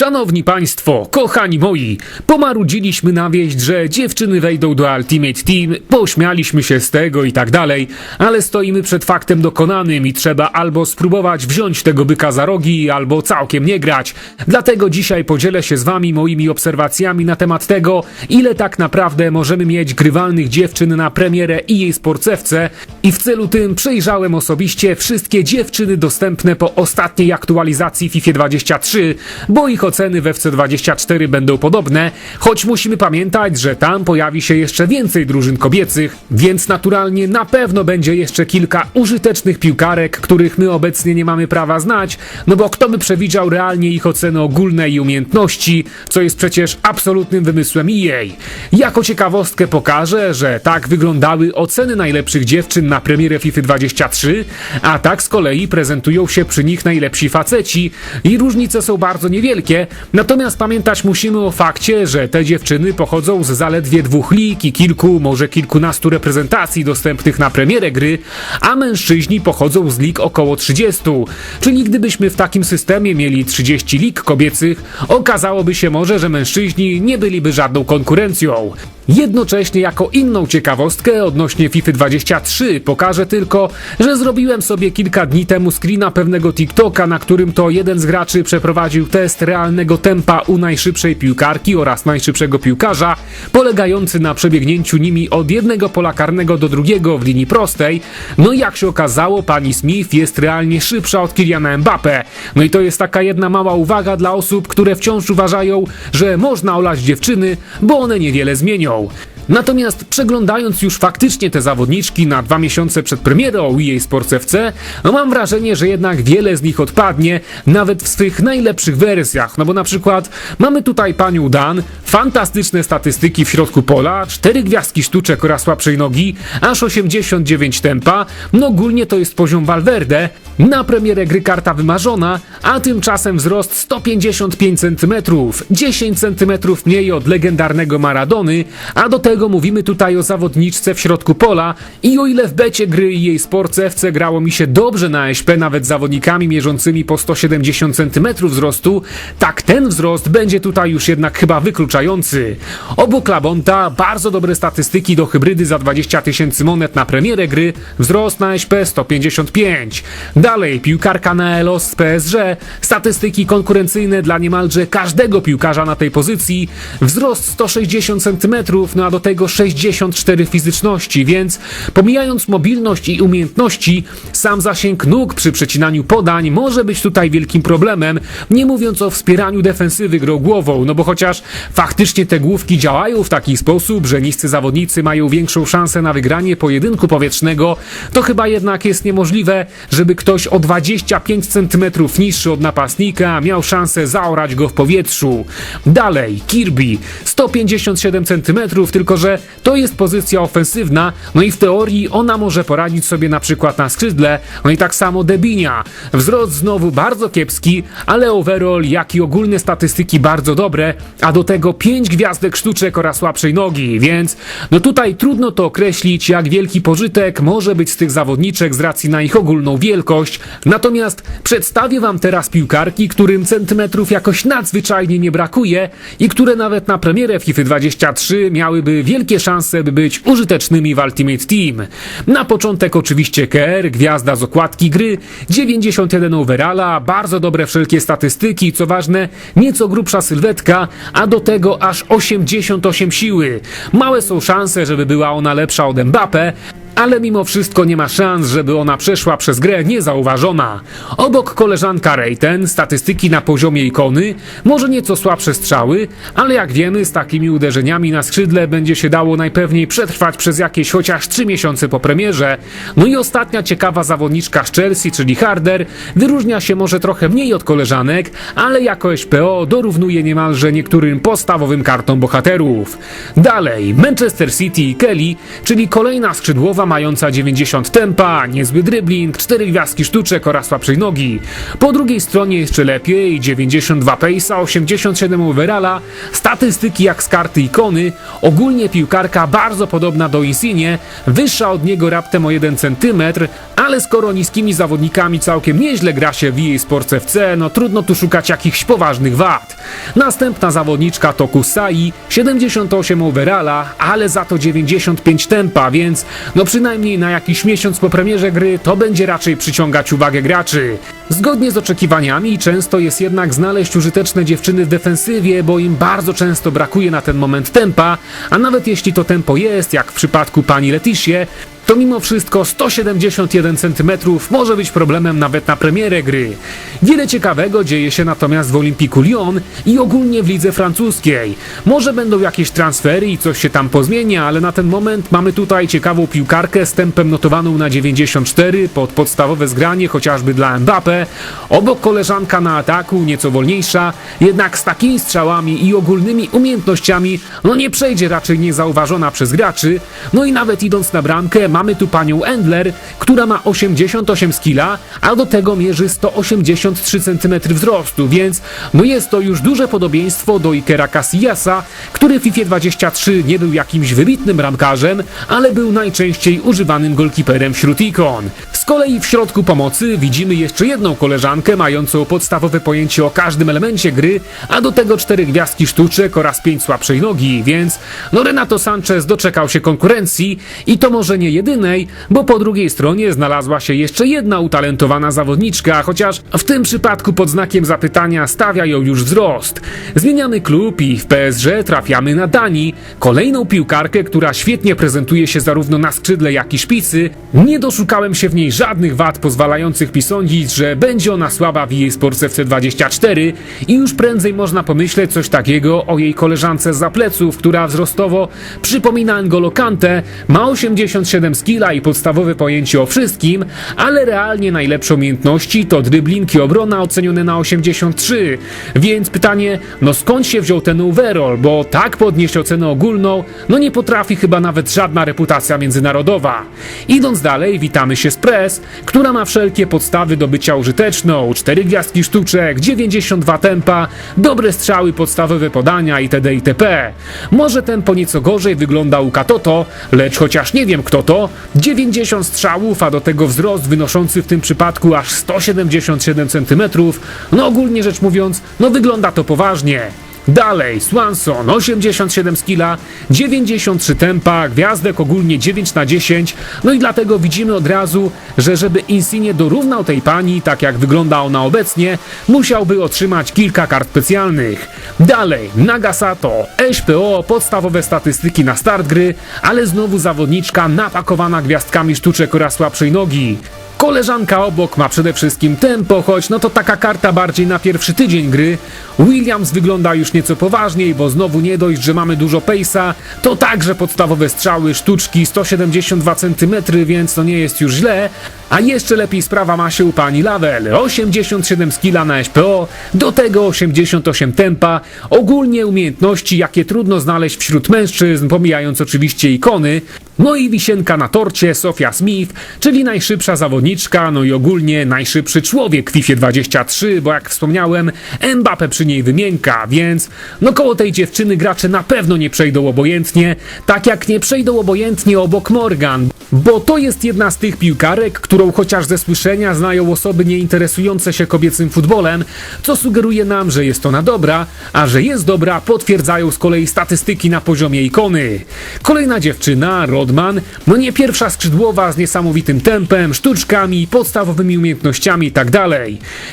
Szanowni Państwo, kochani moi, pomarudziliśmy na wieść, że dziewczyny wejdą do Ultimate Team, pośmialiśmy się z tego i tak dalej, ale stoimy przed faktem dokonanym i trzeba albo spróbować wziąć tego byka za rogi, albo całkiem nie grać. Dlatego dzisiaj podzielę się z Wami moimi obserwacjami na temat tego, ile tak naprawdę możemy mieć grywalnych dziewczyn na premierę i jej sporcewce i w celu tym przejrzałem osobiście wszystkie dziewczyny dostępne po ostatniej aktualizacji FIFA 23, bo ich oceny w FC24 będą podobne, choć musimy pamiętać, że tam pojawi się jeszcze więcej drużyn kobiecych, więc naturalnie na pewno będzie jeszcze kilka użytecznych piłkarek, których my obecnie nie mamy prawa znać, no bo kto by przewidział realnie ich oceny ogólne i umiejętności, co jest przecież absolutnym wymysłem EA. Jako ciekawostkę pokażę, że tak wyglądały oceny najlepszych dziewczyn na premierę FIFA 23, a tak z kolei prezentują się przy nich najlepsi faceci i różnice są bardzo niewielkie, natomiast pamiętać musimy o fakcie, że te dziewczyny pochodzą z zaledwie dwóch lig i kilku, może kilkunastu reprezentacji dostępnych na premierę gry, a mężczyźni pochodzą z lig około 30. Czyli gdybyśmy w takim systemie mieli 30 lig kobiecych, okazałoby się może, że mężczyźni nie byliby żadną konkurencją. Jednocześnie jako inną ciekawostkę odnośnie FIFA 23 pokażę tylko, że zrobiłem sobie kilka dni temu screena pewnego TikToka, na którym to jeden z graczy przeprowadził test realnego tempa u najszybszej piłkarki oraz najszybszego piłkarza, polegający na przebiegnięciu nimi od jednego pola karnego do drugiego w linii prostej. No i jak się okazało, pani Smith jest realnie szybsza od Kyliana Mbappe. No i to jest taka jedna mała uwaga dla osób, które wciąż uważają, że można olać dziewczyny, bo one niewiele zmienią. now Natomiast przeglądając już faktycznie te zawodniczki na dwa miesiące przed premierą EA Sports FC, no mam wrażenie, że jednak wiele z nich odpadnie, nawet w swych najlepszych wersjach. No bo na przykład mamy tutaj panią Dan, fantastyczne statystyki w środku pola, 4 gwiazdki sztuczek oraz słabszej nogi, aż 89 tempa, no ogólnie to jest poziom Valverde, na premierę gry karta wymarzona, a tymczasem wzrost 155 cm, 10 cm mniej od legendarnego Maradony, a do tego mówimy tutaj o zawodniczce w środku pola i o ile w becie gry i jej sports FC grało mi się dobrze na SP nawet zawodnikami mierzącymi po 170 cm wzrostu, tak ten wzrost będzie tutaj już jednak chyba wykluczający. Obok Labonta bardzo dobre statystyki do hybrydy za 20 tysięcy monet na premierę gry, wzrost na SP 155. Dalej piłkarka na Elos z PSG, statystyki konkurencyjne dla niemalże każdego piłkarza na tej pozycji, wzrost 160 cm, no a do tego 64 fizyczności, więc pomijając mobilność i umiejętności, sam zasięg nóg przy przecinaniu podań może być tutaj wielkim problemem, nie mówiąc o wspieraniu defensywy grą głową, no bo chociaż faktycznie te główki działają w taki sposób, że niscy zawodnicy mają większą szansę na wygranie pojedynku powietrznego, to chyba jednak jest niemożliwe, żeby ktoś o 25 cm niższy od napastnika miał szansę zaorać go w powietrzu. Dalej, Kirby, 157 cm, tylko że to jest pozycja ofensywna, no i w teorii ona może poradzić sobie na przykład na skrzydle, no i tak samo Debinia. Wzrost znowu bardzo kiepski, ale overall, jak i ogólne statystyki bardzo dobre, a do tego 5 gwiazdek sztuczek oraz słabszej nogi, więc no tutaj trudno to określić, jak wielki pożytek może być z tych zawodniczek z racji na ich ogólną wielkość. Natomiast przedstawię wam teraz piłkarki, którym centymetrów jakoś nadzwyczajnie nie brakuje i które nawet na premierę FIFA 23 miałyby wielkie szanse, by być użytecznymi w Ultimate Team. Na początek oczywiście KR, gwiazda z okładki gry, 91 overalla, bardzo dobre wszelkie statystyki, co ważne, nieco grubsza sylwetka, a do tego aż 88 siły. Małe są szanse, żeby była ona lepsza od Mbappe, ale mimo wszystko nie ma szans, żeby ona przeszła przez grę niezauważona. Obok koleżanka Rejten, statystyki na poziomie ikony, może nieco słabsze strzały, ale jak wiemy, z takimi uderzeniami na skrzydle będzie się dało najpewniej przetrwać przez jakieś chociaż 3 miesiące po premierze. No i ostatnia ciekawa zawodniczka z Chelsea, czyli Harder, wyróżnia się może trochę mniej od koleżanek, ale jako SPO dorównuje niemalże niektórym podstawowym kartom bohaterów. Dalej, Manchester City i Kelly, czyli kolejna skrzydłowa mająca 90 tempa, niezły dribbling, 4 gwiazdki sztuczek oraz słabszej nogi. Po drugiej stronie jeszcze lepiej, 92 pace'a, 87 overalla, statystyki jak z karty ikony, ogólnie piłkarka bardzo podobna do Insigne, wyższa od niego raptem o 1 cm, ale skoro niskimi zawodnikami całkiem nieźle gra się w EA Sports FC, no trudno tu szukać jakichś poważnych wad. Następna zawodniczka to Kusai, 78 overalla, ale za to 95 tempa, więc no przynajmniej na jakiś miesiąc po premierze gry to będzie raczej przyciągać uwagę graczy. Zgodnie z oczekiwaniami często jest jednak znaleźć użyteczne dziewczyny w defensywie, bo im bardzo często brakuje na ten moment tempa, a nawet jeśli to tempo jest, jak w przypadku pani Leticie, to mimo wszystko 171 cm może być problemem nawet na premierę gry. Wiele ciekawego dzieje się natomiast w Olympiku Lyon i ogólnie w lidze francuskiej. Może będą jakieś transfery i coś się tam pozmienia, ale na ten moment mamy tutaj ciekawą piłkarkę z tempem notowaną na 94 pod podstawowe zgranie chociażby dla Mbappe. Obok koleżanka na ataku, nieco wolniejsza, jednak z takimi strzałami i ogólnymi umiejętnościami no nie przejdzie raczej niezauważona przez graczy. No i nawet idąc na bramkę mamy tu panią Endler, która ma 88 skilla, a do tego mierzy 183 cm wzrostu, więc no jest to już duże podobieństwo do Ikera Casillasa, który w FIFA 23 nie był jakimś wybitnym bramkarzem, ale był najczęściej używanym golkiperem wśród ikon. Kolei w środku pomocy widzimy jeszcze jedną koleżankę mającą podstawowe pojęcie o każdym elemencie gry, a do tego cztery gwiazdki sztuczek oraz pięć słabszej nogi, więc no Renato Sanchez doczekał się konkurencji i to może nie jedynej, bo po drugiej stronie znalazła się jeszcze jedna utalentowana zawodniczka, chociaż w tym przypadku pod znakiem zapytania stawia ją już wzrost. Zmieniamy klub i w PSG trafiamy na Dani, kolejną piłkarkę, która świetnie prezentuje się zarówno na skrzydle, jak i szpicy. Nie doszukałem się w niej żadnych wad pozwalających mi sądzić, że będzie ona słaba w jej Sports FC24 i już prędzej można pomyśleć coś takiego o jej koleżance za pleców, która wzrostowo przypomina N'Golo Kante, ma 87 skilla i podstawowe pojęcie o wszystkim, ale realnie najlepsze umiejętności to dribbling i obrona ocenione na 83. Więc pytanie, no skąd się wziął ten overall, bo tak podnieść ocenę ogólną, no nie potrafi chyba nawet żadna reputacja międzynarodowa. Idąc dalej, witamy się z Która ma wszelkie podstawy do bycia użyteczną, 4 gwiazdki sztuczek, 92 tempa, dobre strzały, podstawowe podania itd. itp. Może tempo nieco gorzej wygląda u Katoto, lecz chociaż nie wiem kto to, 90 strzałów, a do tego wzrost wynoszący w tym przypadku aż 177 cm, no ogólnie rzecz mówiąc, no wygląda to poważnie. Dalej, Swanson 87 skilla, 93 tempa, gwiazdek ogólnie 9 na 10, no i dlatego widzimy od razu, że żeby Insigne dorównał tej pani, tak jak wygląda ona obecnie, musiałby otrzymać kilka kart specjalnych. Dalej, Nagasato, SPO, podstawowe statystyki na start gry, ale znowu zawodniczka napakowana gwiazdkami sztuczek oraz słabszej nogi. Koleżanka obok ma przede wszystkim tempo, choć no to taka karta bardziej na pierwszy tydzień gry. Williams wygląda już nieco poważniej, bo znowu nie dość, że mamy dużo pace'a, to także podstawowe strzały, sztuczki 172 cm, więc to nie jest już źle. A jeszcze lepiej sprawa ma się u pani Lavel. 87 skilla na SPO, do tego 88 tempa, ogólnie umiejętności, jakie trudno znaleźć wśród mężczyzn, pomijając oczywiście ikony. No i wisienka na torcie Sofia Smith, czyli najszybsza zawodniczka, no i ogólnie najszybszy człowiek w FIFA 23, bo jak wspomniałem, Mbappe przy niej wymienka, więc no koło tej dziewczyny gracze na pewno nie przejdą obojętnie, tak jak nie przejdą obojętnie obok Morgan, bo to jest jedna z tych piłkarek, którą chociaż ze słyszenia znają osoby nieinteresujące się kobiecym futbolem, co sugeruje nam, że jest ona dobra, a że jest dobra potwierdzają z kolei statystyki na poziomie ikony. Kolejna dziewczyna, Rodman, no nie pierwsza skrzydłowa z niesamowitym tempem, sztuczkami, podstawowymi umiejętnościami itd.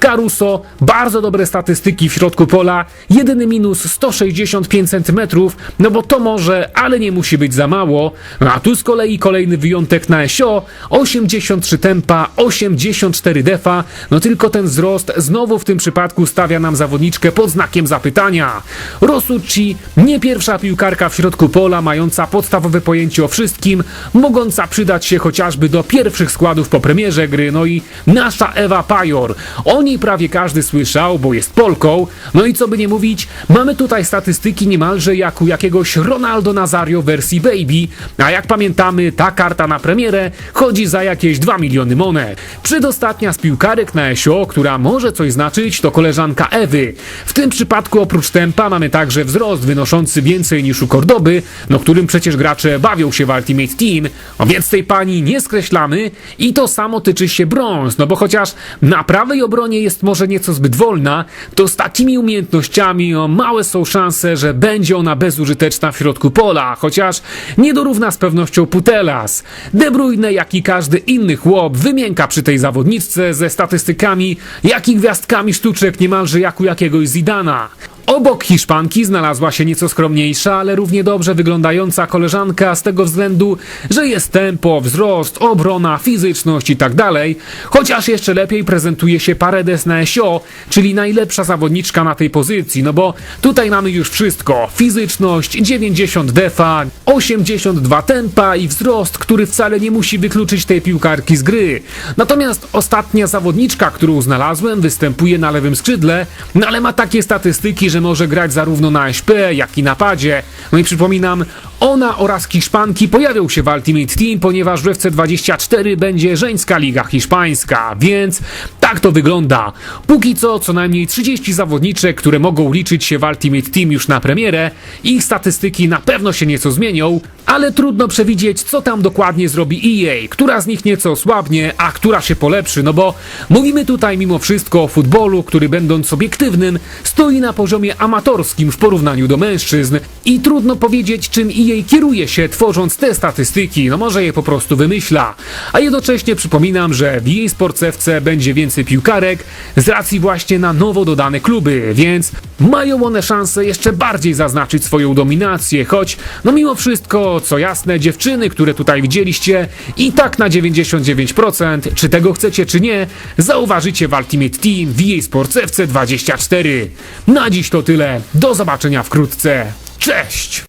Caruso, bardzo dobre statystyki w środku pola, jedyny minus 165 cm, no bo to może, ale nie musi być za mało. A tu z kolei kolejny wyjątek na SO, 83 tempa, 84 defa, no tylko ten wzrost znowu w tym przypadku stawia nam zawodniczkę pod znakiem zapytania. Rosucci, nie pierwsza piłkarka w środku pola, mająca podstawowe pojęcie o wszystkim, mogąca przydać się chociażby do pierwszych składów po premierze gry, no i nasza Ewa Pajor. O niej prawie każdy słyszał, bo jest Polką, no i co by nie mówić, mamy tutaj statystyki niemalże jak u jakiegoś Ronaldo Nazario wersji Baby, a jak pamiętamy, ta karta na premierę chodzi za jakieś 2 miliony monet. Przedostatnia z piłkarek na SO, która może coś znaczyć, to koleżanka Ewy. W tym przypadku oprócz tempa mamy także wzrost wynoszący więcej niż u Kordoby, no którym przecież gracze bawią się w Ultimate Team, o więc tej pani nie skreślamy i to samo tyczy się brąz, no bo chociaż na prawej obronie jest może nieco zbyt wolna, to z takimi umiejętnościami o małe są szanse, że będzie ona bezużyteczna w środku pola, chociaż nie dorówna z pewnością Putelas. De Bruyne, jak i każdy inny chłop, wymięka przy tej zawodniczce ze statystykami, jak i gwiazdkami sztuczek niemalże jak u jakiegoś Zidana. Obok Hiszpanki znalazła się nieco skromniejsza, ale równie dobrze wyglądająca koleżanka z tego względu, że jest tempo, wzrost, obrona, fizyczność i tak dalej. Chociaż jeszcze lepiej prezentuje się Paredes na SO, czyli najlepsza zawodniczka na tej pozycji, no bo tutaj mamy już wszystko. Fizyczność, 90 defa, 82 tempa i wzrost, który wcale nie musi wykluczyć tej piłkarki z gry. Natomiast ostatnia zawodniczka, którą znalazłem, występuje na lewym skrzydle, no ale ma takie statystyki, że może grać zarówno na SP, jak i napadzie. No i przypominam, ona oraz Hiszpanki pojawią się w Ultimate Team, ponieważ w FC24 będzie żeńska liga hiszpańska, więc tak to wygląda. Póki co co najmniej 30 zawodniczek, które mogą liczyć się w Ultimate Team już na premierę. Ich statystyki na pewno się nieco zmienią, ale trudno przewidzieć, co tam dokładnie zrobi EA, która z nich nieco osłabnie, a która się polepszy, no bo mówimy tutaj mimo wszystko o futbolu, który będąc obiektywnym, stoi na poziomie amatorskim w porównaniu do mężczyzn i trudno powiedzieć, czym EA kieruje się tworząc te statystyki, no może je po prostu wymyśla. A jednocześnie przypominam, że w EA Sports FC będzie więcej piłkarek z racji właśnie na nowo dodane kluby, więc mają one szansę jeszcze bardziej zaznaczyć swoją dominację, choć no mimo wszystko, co jasne, dziewczyny, które tutaj widzieliście i tak na 99%, czy tego chcecie czy nie, zauważycie w Ultimate Team w EA Sports FC 24. Na dziś to tyle, do zobaczenia wkrótce, cześć!